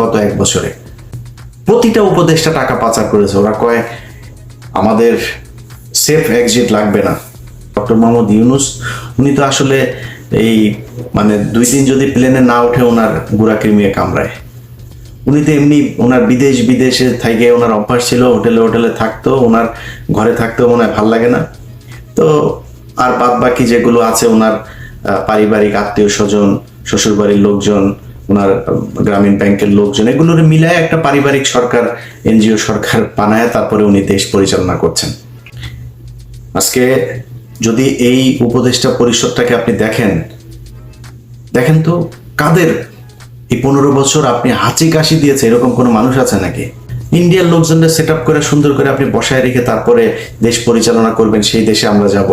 গত এক বছরে। প্রতিটা উপদেষ্টা টাকা পাচার করেছে। ওরা কয়, আমাদের সেফ এক্সিট লাগবে না। ডক্টর মোহাম্মদ ইউনুস, উনি তো আসলে এই মানে দুই দিন যদি প্লেনে না ওঠে ওনার গুড়া কৃমিয়ে কামড়ায়। উনি তো এমনি ওনার বিদেশ, বিদেশে থেকে ওনার অভ্যাস ছিল, হোটেলে হোটেলে থাকতো, ওনার ঘরে থাকতেও মনে হয় ভালো লাগে না। তো আর বাদ বাকি যেগুলো আছে, ওনার পারিবারিক আত্মীয় স্বজন, শ্বশুরবাড়ির লোকজন ওনার গ্রামীণ ব্যাংকের লোকজন, এগুলোর মিলায় একটা পারিবারিক সরকার, এনজিও সরকার বানায়, তারপরে উনি দেশ পরিচালনা করছেন। আজকে যদি এই উপদেষ্টা পরিষদটাকে আপনি দেখেন দেখেন তো কাদের এই পনেরো বছর আপনি হাঁচি কাশি দিয়েছে, এরকম কোনো মানুষ আছে নাকি? ইন্ডিয়ার লোকজনদের সেট করে, সুন্দর করে আপনি বসায় রেখে তারপরে দেশ পরিচালনা করবেন, সেই দেশে আমরা যাব।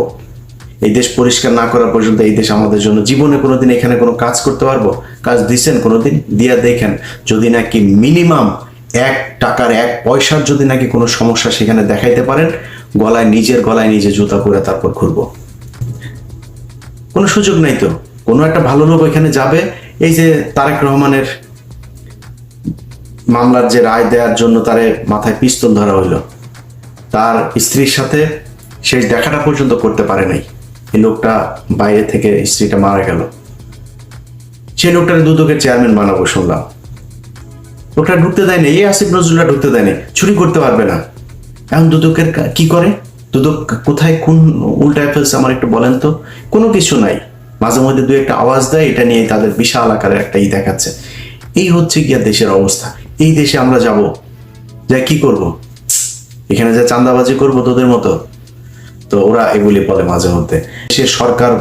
এই দেশ পরিষ্কার না করা পর্যন্ত এই দেশ আমাদের জন্য জীবনে কোনোদিন এখানে কোনো কাজ করতে পারব? কাজ দিচ্ছেন কোনোদিন? দিয়া দেখেন, যদি নাকি মিনিমাম এক টাকার এক পয়সার যদি নাকি কোনো সমস্যা সেখানে দেখাইতে পারেন, গলায় নিজের গলায় নিজে জুতা পরে তারপর ঘুরবো। কোনো সুযোগ নাই তো? কোনো একটা ভালো লোক এখানে যাবে? এই যে তারেক রহমানের মামলার যে রায় দেওয়ার জন্য তারে মাথায় পিস্তল ধরা হইল। তার স্ত্রীর সাথে শেষ দেখাটা পর্যন্ত করতে পারে নাই। এই লোকটা বাইরে থেকে স্ত্রীটা মারা গেল। সেই লোকটার দুদকের চেয়ারম্যান বানাবো শুনলাম। লোকটা ঢুকতে দেয়নি, এই আসিফ নজরুলটা ঢুকতে দেয়নি, চুরি করতে পারবে না। এখন দুদকের কি করে? দুদক কোথায়, কোন উল্টায় ফেলছে আমার একটু বলেন তো? কোনো কিছু নাই। মাঝে মধ্যে দু একটা আওয়াজ দেয়, এটা নিয়ে তাদের বিশাল আকারের একটা ই দেখাচ্ছে। এই হচ্ছে গিয়া দেশের অবস্থা। এই দেশে আমরা যাব। যা কি করব? এখানে যে চাঁদাবাজি করব তোদের মতো। তো ওরা এগুলি বলে মাঝে মধ্যে। সে সরকার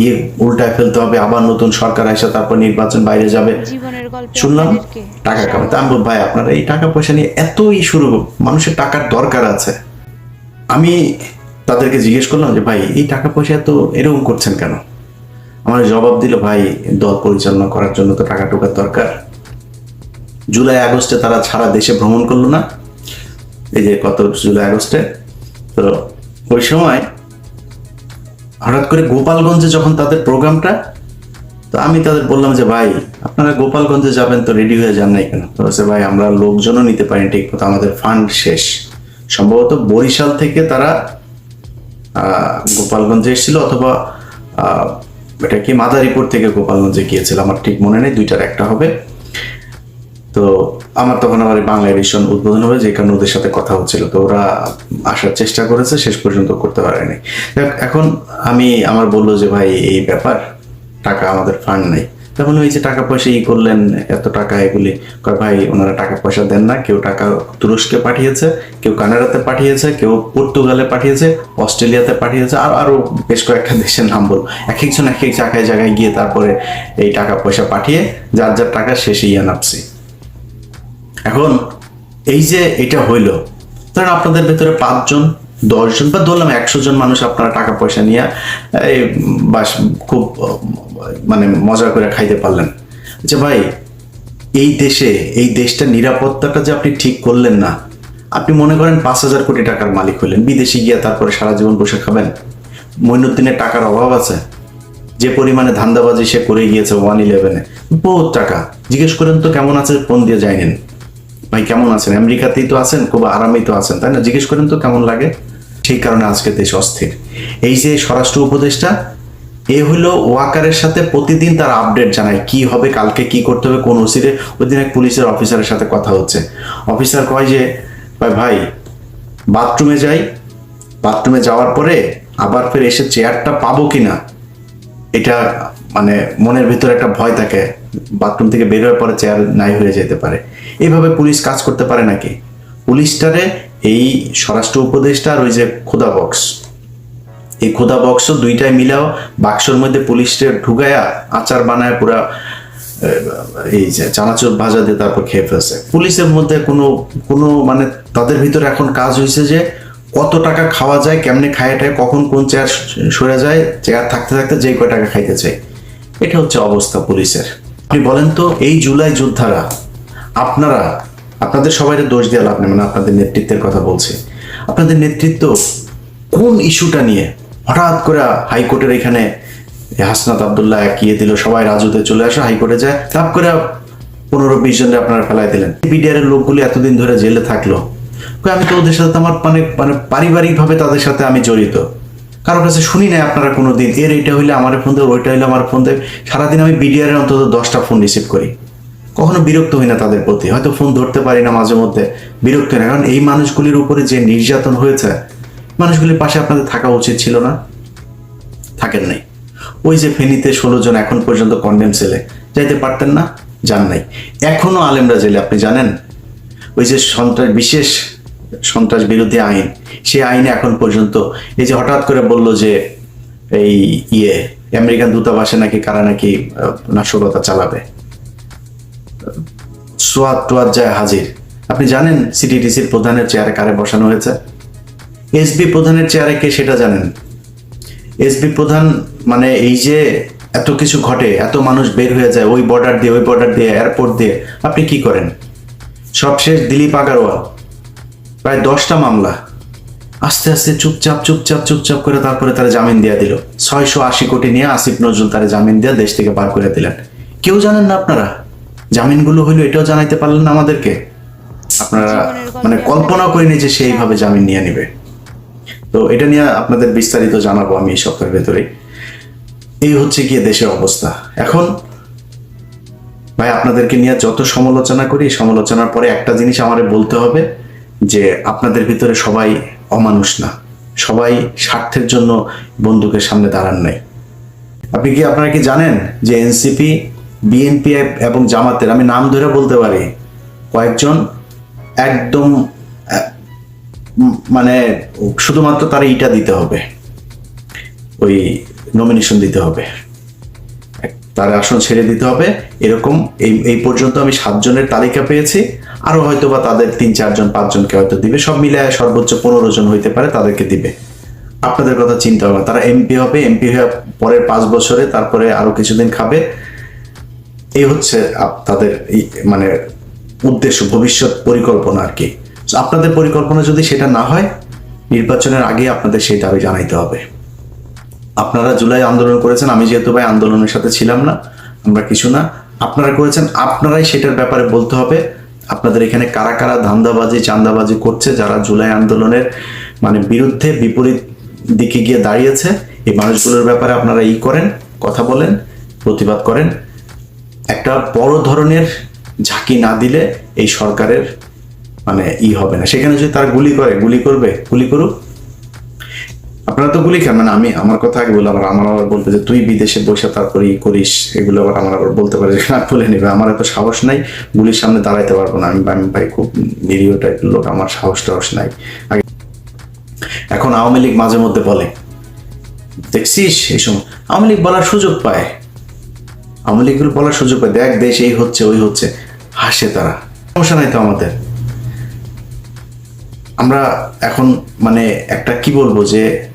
ইয়ে উল্টায় ফেলতে হবে আবার নতুন সরকার আসে তারপর নির্বাচন বাইরে যাবে। শুনলাম টাকা কামাতে। আমি ভাই আপনারা এই টাকা পয়সা নিয়ে এত ই শুরু মানুষের টাকার দরকার আছে। আমি তাদেরকে জিজ্ঞেস করলাম যে ভাই এই টাকা পয়সা এত এরকম করছেন কেন? আমার জবাব দিল ভাই দল পরিচালনা করার জন্য তো টাকা টুকার দরকার। জুলাই আগস্টে তারা সারা দেশে ভ্রমণ করল না। এই যে কত জুলাই আগস্টে তো ওই সময় হঠাৎ করে গোপালগঞ্জে যখন তাদের প্রোগ্রামটা, তো আমি তাদের বললাম যে, ভাই, আপনারা গোপালগঞ্জে যাবেন তো রেডি হয়ে যান নাই কেন? তো বলছে, ভাই, আমরা লোকজনও নিতে পারি ঠিক মতো, আমাদের ফান্ড শেষ। সম্ভবত বরিশাল থেকে তারা গোপালগঞ্জে এসেছিল অথবা এটা কি মাদারীপুর থেকে গোপালগঞ্জে গিয়েছিল, আমার ঠিক মনে নেই, দুইটার একটা হবে। তো আমার তখন আবার বাংলা এডিশন উদ্বোধন হবে, যে কারণে ওদের সাথে কথা হচ্ছিল। তো ওরা আসার চেষ্টা করেছে, শেষ পর্যন্ত করতে পারেনি। এখন আমি, আমার বলল যে, ভাই, এই ব্যাপার, টাকা আমাদের ফান্ড নেই। তখন ওই যে টাকা পয়সা ই করলেন, এত টাকা এগুলি। ভাই, ওনারা টাকা পয়সা দেন না, কেউ টাকা তুরস্কে পাঠিয়েছে, কেউ কানাডাতে পাঠিয়েছে, কেউ পর্তুগালে পাঠিয়েছে, অস্ট্রেলিয়াতে পাঠিয়েছে, আর আরও বেশ কয়েকটা দেশের নাম বল এক একজন এক এক জায়গায় জায়গায় গিয়ে তারপরে এই টাকা পয়সা পাঠিয়ে, যার যার টাকা শেষে ইয়ে নাপছি এখন এই যে এটা হইল, ধরেন আপনাদের ভেতরে পাঁচজন, দশজন বা ধরলাম একশো জন মানুষ আপনারা টাকা পয়সা নিয়ে, এই বাস খুব মানে মজা করে খাইতে পারলেন। আচ্ছা ভাই, এই দেশে, এই দেশটার নিরাপত্তাটা যে আপনি ঠিক করলেন না, আপনি মনে করেন পাঁচ হাজার কোটি টাকার মালিক হলেন, বিদেশে গিয়ে তারপরে সারা জীবন বসে খাবেন মইনুদ্দিনের টাকার অভাব আছে, যে পরিমাণে ধান্দাবাজি সে করে গিয়েছে ওয়ান ইলেভেনে বহুত টাকা। জিজ্ঞেস করেন তো কেমন আছে, ফোন দিয়ে যায়নি ভাই, কেমন আছেন? আমেরিকাতেই তো আছেন, খুব আরামেই তো আছেন, তাই না? জিজ্ঞেস করেন তো কেমন লাগে? সেই কারণে আজকে দেশ অস্থির। এই যে স্বরাষ্ট্র উপদেষ্টা, এ হলো ওয়াকারের সাথে প্রতিদিন তার আপডেট জানায়, কি হবে, কালকে কি করতে হবে, কোন ওসিরে। ওই দিন এক পুলিশের অফিসারের সাথে কথা হচ্ছে। অফিসার কয় যে, ভাই ভাই, বাথরুমে যাই। বাথরুমে যাওয়ার পরে আবার ফের এসে চেয়ারটা পাবো কিনা? এটা মানে মনের ভিতরে একটা ভয় থাকে। বাথরুম থেকে বের হওয়ার পরে চেয়ার নাই হয়ে যেতে পারে। এইভাবে পুলিশ কাজ করতে পারে নাকি? পুলিশটারে এই স্বরাষ্ট্র উপদেষ্টা আর ওই যে খোদা বক্স। এই খোদা বক্স দুইটাই মিলাও, বাক্সর মধ্যে পুলিশটা ঢুকায়া, আচার বানায় পুরা এই যে চানাচুর ভাজা দিয়ে তারপর খেয়ে ফেলছে। পুলিশের মধ্যে কোনো কোনো মানে তাদের ভিতরে এখন কাজ হয়েছে যে কত টাকা খাওয়া যায়, কেমনে খায় টায় কখন কোন চেয়ার সরে যায়, চেয়ার থাকতে থাকতে যেই কয় টাকা খাইতে চাই এটা হচ্ছে অবস্থা পুলিশের। আপনি বলেন তো, এই জুলাই যোদ্ধারা, আপনারা, আপনাদের সবাই দোষ দেওয়া লাভ নেই মানে আপনাদের নেতৃত্বের কথা বলছি। আপনাদের নেতৃত্ব কোন ইস্যুটা নিয়ে হঠাৎ করে হাইকোর্টের এখানে হাসনাত আবদুল্লাহ একিয়ে দিল, সবাই রাজুতে চলে আসো, হাইকোর্টে যায়, তাপ করে পনেরো বিশ জনের আপনারা ফেলাই দিলেন। বিডিআর এর লোকগুলি এতদিন ধরে জেলে থাকল। আমি তো ওদের সাথে আমার মানে মানে পারিবারিক ভাবে তাদের সাথে আমি জড়িত। কারও কাছে শুনি নাই আপনারা কোনো দিন এর এইটা হইলে আমার ফোন দেবে, ওইটা হইলে আমার ফোন দেবে। সারাদিন আমি বিডিআর এর অন্তত দশটা ফোন রিসিভ করি। কখনো বিরক্ত হই না তাদের প্রতি। হয়তো ফোন ধরতে পারি না মাঝে মধ্যে, বিরক্ত না। কারণ এই মানুষগুলির উপরে যে নির্যাতন হয়েছে, মানুষগুলির পাশে আপনাদের থাকা উচিত ছিল না। থাকেন নাই। ওই যে ফেনীতে ষোলো জন এখন পর্যন্ত কন্ডেম সেলে যাইতে পারতেন না, যান নাই। এখনও আলেমরা জেলে, আপনি জানেন? ওই যে সন্ত্রাস, বিশেষ সন্ত্রাস বিরোধী আইন, সেই আইনে এখন পর্যন্ত এই যে হঠাৎ করে বলল যে এই ইয়ে আমেরিকান দূতাবাসে নাকি কারা নাকি নাশকতা চালাবে। সোয়াদ টোয়াদ যায় হাজির। আপনি জানেন সিটিডিসির প্রধানের চেয়ারে কারে বসানো হয়েছে? এসবি প্রধানের চেয়ারে কে সেটা জানেন? এসবি প্রধান মানে এই যে এত কিছু ঘটে, এত মানুষ বের হয়ে যায় ওই বর্ডার দিয়ে, ওই বর্ডার দিয়ে এয়ারপোর্ট দিয়ে, আপনি কি করেন? সবশেষ দিলীপ আগারওয়াল প্রায় দশটা মামলা। আস্তে আস্তে চুপচাপ চুপচাপ চুপচাপ করে তারপরে তারা জামিন দিয়ে দিল। ছয়শো আশি কোটি নিয়ে আসিফ নজরুল তারা জামিন দিয়ে দেশ থেকে বার করে দিলেন। কেউ জানেন না আপনারা? জামিনগুলো হইল এটাও জানাইতে পারলেন না আমাদেরকে? আপনারা মানে কল্পনাও করিনি যে সেইভাবে জামিন নিয়ে নিবে। তো এটা নিয়ে আপনাদের বিস্তারিত জানাব আমি এই সপ্তাহের ভেতরেই। এই হচ্ছে গিয়ে দেশের অবস্থা। এখন ভাই আপনাদেরকে নিয়ে যত সমালোচনা করি সমালোচনার পরে একটা জিনিস আমারে বলতে হবে। যে আপনাদের ভিতরে সবাই অমানুষ না। সবাই স্বার্থের জন্য বন্দুকের সামনে দাঁড়ান নাই। আপনি কি আপনারা কি জানেন যে এনসিপি, বিএনপি এবং জামাতের, আমি নাম ধরে বলতে পারি, কয়েকজন একদম মানে শুধুমাত্র তারা ইটা দিতে হবে, ওই নমিনেশন দিতে হবে। তার আসন ছেড়ে দিতে হবে। এরকম এই এই পর্যন্ত আমি সাতজনের তালিকা পেয়েছি। আরও হয়তো বা তাদের তিন, চারজন, পাঁচজনকে হয়তো দিবে। সব মিলে সর্বোচ্চ পনেরো জন হইতে পারে, তাদেরকে দিবে। আপনাদের কথা চিন্তা হবে। তারা এমপি হবে এমপি হয়ে পরের পাঁচ বছরে তারপরে আরও কিছুদিন খাবে। এই হচ্ছে তাদের মানে উদ্দেশ্য, ভবিষ্যৎ পরিকল্পনা আর কি। আপনাদের পরিকল্পনা যদি সেটা না হয়, নির্বাচনের আগে আপনাদের সেই দাবি জানাইতে হবে। আপনারা জুলাই আন্দোলন করেছেন, আমি যেহেতু ভাই আন্দোলনের সাথে ছিলাম না, আমরা কিছু না। আপনারা করেছেন, আপনারাই সেটার ব্যাপারে বলতে হবে। আপনাদের এখানে কারা কারা ধান্দাবাজি, চান্দাবাজি করছে, যারা জুলাই আন্দোলনের মানে বিরুদ্ধে বিপরীত দিকে গিয়ে দাঁড়িয়েছে, এই মানুষগুলোর ব্যাপারে আপনারা ই করেন, কথা বলেন, প্রতিবাদ করেন। একটা বড় ধরনের ঝাঁকি না দিলে এই সরকারের মানে ই হবে না। সেখানে যদি তারা গুলি করে, গুলি করবে, গুলি করুক আপনারা তো গুলি খান মানে আমি, আমার কথা আগে বলে, আবার আমার আবার বলতে যে তুই বিদেশে বসে তারপরে ই করিস, এগুলো আবার আমার আবার বলতে পারে যে না, বলে নেবে। আমার এত সাহস নাই, গুলির সামনে দাঁড়াইতে পারব না। আমি আমি ভাই খুব নিরীহ টাইপের লোক, আমার সাহস টাহস নাই। আগে এখন আওয়ামী লীগ মাঝে মধ্যে বলে, দেখছিস এই সময়? আওয়ামী লীগ বলার সুযোগ পায়। আওয়ামী লীগগুলো বলার সুযোগ পায়। দেখ, দেশ এই হচ্ছে, ওই হচ্ছে। হাসে তারা। সমস্যা নাই তো আমাদের। আমরা এখন মানে একটা কি বলব যে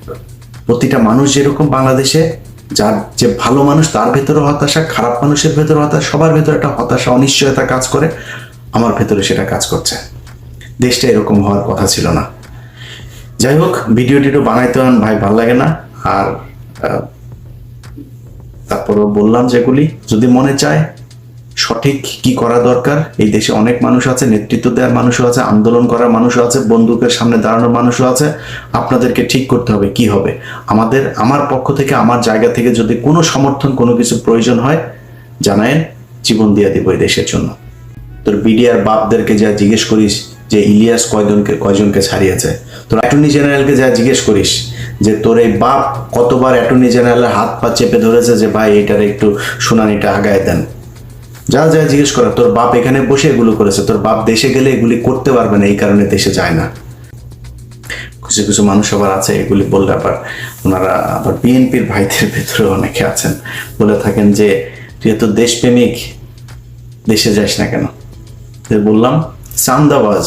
প্রতিটা মানুষ যেরকম বাংলাদেশে, যার যে ভালো মানুষ তার ভেতরে হতাশা, খারাপ মানুষের ভেতরে হতাশা, সবার ভেতরে একটা হতাশা, অনিশ্চয়তা কাজ করে, আমার ভেতরে সেটা কাজ করছে। দেশটা এরকম হওয়ার কথা ছিল না। যাই হোক ভিডিও টিডিও বানাইতে হন, ভাই, ভালো লাগে না। আর তারপরেও বললাম যেগুলি, যদি মনে চায় সঠিক কি করা দরকার? এই দেশে অনেক মানুষ আছে, নেতৃত্ব দেওয়ার মানুষও আছে, আন্দোলন করার মানুষও আছে, বন্দুকের সামনে দাঁড়ানোর মানুষও আছে। আপনাদেরকে ঠিক করতে হবে কি হবে? আমাদের, আমার পক্ষ থেকে, আমার জায়গা থেকে যদি কোনো সমর্থন, কোনো কিছু প্রয়োজন হয়, জানায়েন। জীবন দিয়ে দিব এই দেশের জন্য। তোর বিডিআর বাপদেরকে যা জিজ্ঞেস করিস, যে ইলিয়াস কয়জনকে কয়জনকে ছাড়িয়েছে? তোর অ্যাটর্নি জেনারেলকে যা জিজ্ঞেস করিস, যে তোর এই বাপ কতবার অ্যাটর্নি জেনারেলের হাত পা চেপে ধরেছে, যে ভাই এটার একটু শুনানিটা আগায় দেন। যা যা জিজ্ঞেস করা, তোর বাপ এখানে বসে এগুলো করেছে, তোর বাপ দেশে গেলে এগুলি করতে পারবে না, এই কারণে দেশে যায় না। কিছু কিছু মানুষ আবার আছে, এগুলি বললে আবার ওনারা, আবার বিএনপির ভাইদের ভেতরে অনেকে আছেন, বলে থাকেন যে তুই এত দেশপ্রেমিক, দেশে যাস না কেন? তো বললাম, চান্দাবাজ।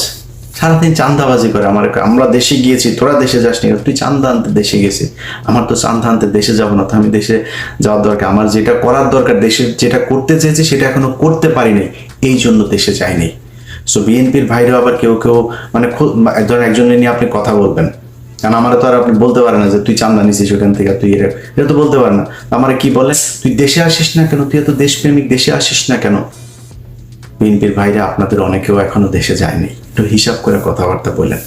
সারাদিন চান্দাবাজি করে আমার আমরা দেশে গিয়েছি, তোরা দেশে যাস নি তুই চান্দা আনতে দেশে গেছি আমার তো চান্দা আনতে দেশে যাব না, তো আমি দেশে যাওয়ার দরকার। আমার যেটা করার দরকার, দেশে যেটা করতে চেয়েছি সেটা এখনও করতে পারিনি এই জন্য দেশে যাইনি। সো বিএনপির ভাইরাও আবার কেউ কেউ মানে ধরেন একজনের নিয়ে আপনি কথা বলবেন। কারণ আমার তো আর আপনি বলতে পারেন না যে, তুই চান্দা নিছিস ওখান থেকে, তুই এটা এটা তো বলতে পারেন না। আমার কি বলে? তুই দেশে আসিস না কেন? তুই এত দেশপ্রেমিক, দেশে আসিস না কেন? বিএনপির ভাইরা আপনাদের অনেকেও এখনও দেশে যায়নি। একটু হিসাব করে কথাবার্তা বললেন।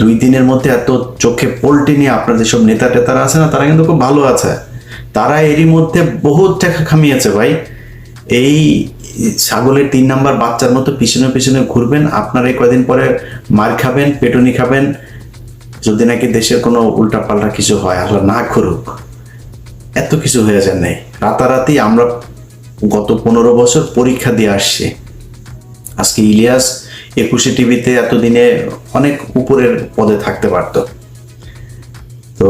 দুই দিনের মধ্যে এত চোখে পোল্টি নিয়ে আপনাদের সব নেতা টেতারা আছে না? তারা কিন্তু খুব ভালো আছে। তারা এরই মধ্যে বহুত টাকা খামিয়েছে ভাই। এই ছাগলের তিন নাম্বার বাচ্চার মতো পিছনে পিছনে ঘুরবেন, আপনার কয়দিন পরে মার খাবেন, পেটুনি খাবেন, যদি নাকি দেশের কোনো উল্টাপাল্টা কিছু হয়, আল্লাহ না করুক, এত কিছু হয়ে যায় নাই। রাতারাতি আমরা গত পনেরো বছর পরীক্ষা দিয়ে আসছি। আজকে ইলিয়াস একুশে টিভিতে এতদিনে অনেক উপরের পদে থাকতে পারতো। তো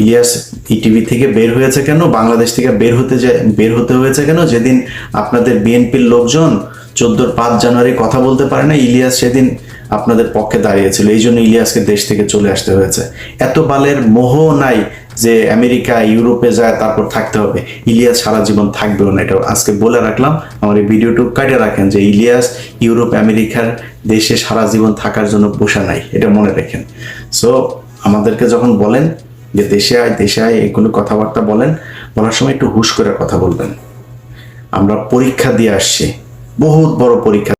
ইলিয়াস ইটিভি থেকে বের হয়েছে কেন? বাংলাদেশ থেকে বের হতে বের হতে হয়েছে কেন? যেদিন আপনাদের বিএনপির লোকজন চোদ্দোর পাঁচ জানুয়ারি কথা বলতে পারে না, ইলিয়াস সেদিন আপনাদের পক্ষে দাঁড়িয়েছিল। এই জন্য ইলিয়াসকে দেশ থেকে চলে আসতে হয়েছে। এত বালের মোহ নাই যে আমেরিকা, ইউরোপে যায়, তারপর থাকতে হবে। ইলিয়াস সারা জীবন থাকবেও না, এটা আজকে বলে রাখলাম। আমার এই ভিডিওটুক কাটে রাখেন যে ইলিয়াস, ইউরোপ, আমেরিকার দেশে সারা জীবন থাকার জন্য বসা নাই, এটা মনে রাখেন। সো আমাদেরকে যখন বলেন যে দেশে আয় দেশে আয় এগুলো কথাবার্তা বলেন, বলার সময় একটু হুশ করে কথা বলবেন। আমরা পরীক্ষা দিয়ে আসছি, বহুত বড় পরীক্ষা।